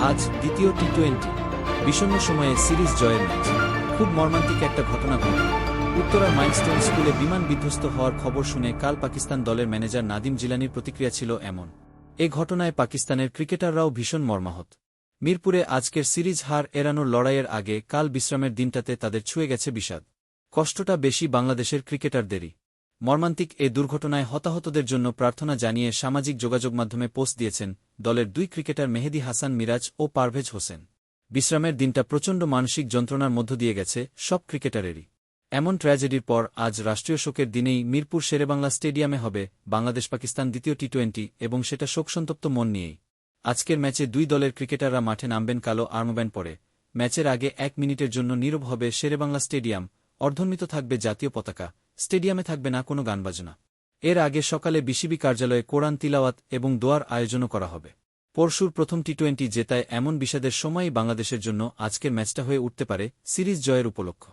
আজ দ্বিতীয় T twenty বিষণ্ণ সময়ে সিরিজ জয়ের ম্যাচ। খুব মর্মান্তিক একটা ঘটনা ঘটল। উত্তরার মাইলস্টোন স্কুলে বিমান বিধ্বস্ত হওয়ার খবর শুনে কাল পাকিস্তান দলের ম্যানেজার নাদিম জিলানির প্রতিক্রিয়া ছিল এমন। এ ঘটনায় পাকিস্তানের ক্রিকেটাররাও ভীষণ মর্মাহত। মিরপুরে আজকের সিরিজ হার এড়ানোর লড়াইয়ের আগে কাল বিশ্রামের দিনটাতে তাদের ছুঁয়ে গেছে বিষাদ। কষ্টটা বেশি বাংলাদেশের ক্রিকেটারদেরই। মর্মান্তিক এ দুর্ঘটনায় হতাহতদের জন্য প্রার্থনা জানিয়ে সামাজিক যোগাযোগ মাধ্যমে পোস্ট দিয়েছেন দলের দুই ক্রিকেটার মেহেদি হাসান মিরাজ ও পারভেজ হোসেন। বিশ্রামের দিনটা প্রচণ্ড মানসিক যন্ত্রণার মধ্য দিয়ে গেছে সব ক্রিকেটারেরই। এমন ট্র্যাজেডির পর আজ রাষ্ট্রীয় শোকের দিনেই মিরপুর শেরেবাংলা স্টেডিয়ামে হবে বাংলাদেশ পাকিস্তান দ্বিতীয় টি টোয়েন্টি এবং সেটা শোকসন্তপ্ত মন নিয়েই। আজকের ম্যাচে দুই দলের ক্রিকেটাররা মাঠে নামবেন কালো আর্মব্যান্ড পরে। ম্যাচের আগে এক মিনিটের জন্য নীরব হবে শেরেবাংলা স্টেডিয়াম অর্ধন্বিত থাকবে জাতীয় পতাকা। স্টেডিয়ামে থাকবে না কোনো গানবাজনা। এর আগে সকালে বিসিবি কার্যালয়ে কোরআন তিলাওয়াত এবং দোয়ার আয়োজনও করা হবে। পরশুর প্রথম টি টোয়েন্টি জেতায় এমন বিষাদের সময়ই বাংলাদেশের জন্য আজকের ম্যাচটা হয়ে উঠতে পারে সিরিজ জয়ের উপলক্ষ।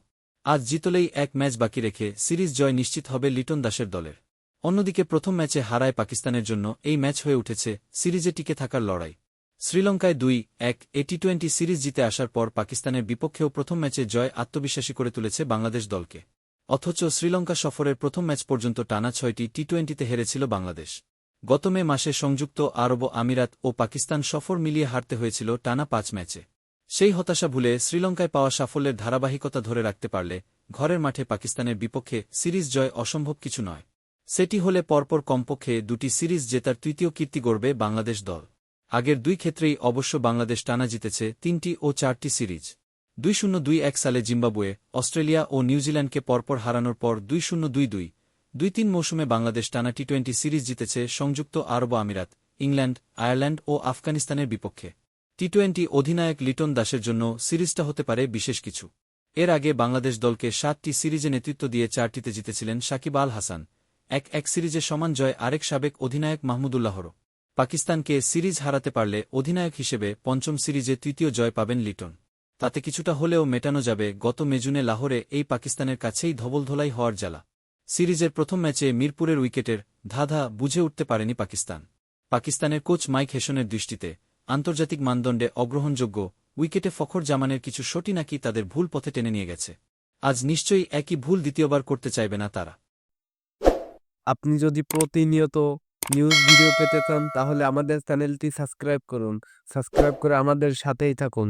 আজ জিতলেই এক ম্যাচ বাকি রেখে সিরিজ জয় নিশ্চিত হবে লিটন দাসের দলের। অন্যদিকে প্রথম ম্যাচে হারায় পাকিস্তানের জন্য এই ম্যাচ হয়ে উঠেছে সিরিজে টিকে থাকার লড়াই। শ্রীলঙ্কায় দুই এক এ টি টোয়েন্টি সিরিজ জিতে আসার পর পাকিস্তানের বিপক্ষেও প্রথম ম্যাচে জয় আত্মবিশ্বাসী করে তুলেছে বাংলাদেশ দলকে। অথচ শ্রীলঙ্কা সফরের প্রথম ম্যাচ পর্যন্ত টানা ছয়টি টি টোয়েন্টিতে হেরেছিল বাংলাদেশ। গত মে মাসে সংযুক্ত আরব আমিরাত ও পাকিস্তান সফর মিলিয়ে হারতে হয়েছিল টানা পাঁচ ম্যাচে। সেই হতাশা ভুলে শ্রীলঙ্কায় পাওয়া সাফল্যের ধারাবাহিকতা ধরে রাখতে পারলে ঘরের মাঠে পাকিস্তানের বিপক্ষে সিরিজ জয় অসম্ভব কিছু নয়। সেটি হলে পরপর কমপক্ষে দুটি সিরিজ জেতার তৃতীয় কীর্তি গড়বে বাংলাদেশ দল। আগের দুই ক্ষেত্রেই অবশ্য বাংলাদেশ টানা জিতেছে তিনটি ও চারটি সিরিজ। দুই শূন্য দুই এক সালে জিম্বাবুয়ে, অস্ট্রেলিয়া ও নিউজিল্যান্ডকে পরপর হারানোর পর দুই শূন্য দুই দুই দুই তিন মৌসুমে বাংলাদেশ টানা টি টোয়েন্টি সিরিজ জিতেছে সংযুক্ত আরব আমিরাত, ইংল্যান্ড, আয়ারল্যান্ড ও আফগানিস্তানের বিপক্ষে। টি টোয়েন্টি অধিনায়ক লিটন দাসের জন্য সিরিজটা হতে পারে বিশেষ কিছু। এর আগে বাংলাদেশ দলকে সাতটি সিরিজে নেতৃত্ব দিয়ে চারটিতে জিতেছিলেন সাকিব আল হাসান এক এক সিরিজে সমান জয় আরেক সাবেক অধিনায়ক মাহমুদুল্লাহরও পাকিস্তানকে সিরিজ হারাতে পারলে অধিনায়ক হিসেবে পঞ্চম সিরিজে তৃতীয় জয় পাবেন লিটন। তাতে কিছুটা হলেও মেটানো যাবে গত মেজুনে লাহোরে এই পাকিস্তানের কাছেই ধবলধোলাই হওয়ার জ্বালা। সিরিজের প্রথম ম্যাচে মিরপুরের উইকেটের ধাঁধা বুঝে উঠতে পারেনি পাকিস্তান। পাকিস্তানের কোচ মাইক হেসনের দৃষ্টিতে আন্তর্জাতিক মানদণ্ডে অগ্রহণযোগ্য উইকেটে ফখর জামানের কিছু শটি নাকি তাদের ভুল পথে টেনে নিয়ে গেছে। আজ নিশ্চয়ই একই ভুল দ্বিতীয়বার করতে চাইবে না তারা। আপনি যদি প্রতিনিয়ত নিউজ ভিডিও পেতে চান, তাহলে আমাদের চ্যানেলটি সাবস্ক্রাইব করুন। সাবস্ক্রাইব করে আমাদের সাথেই থাকুন।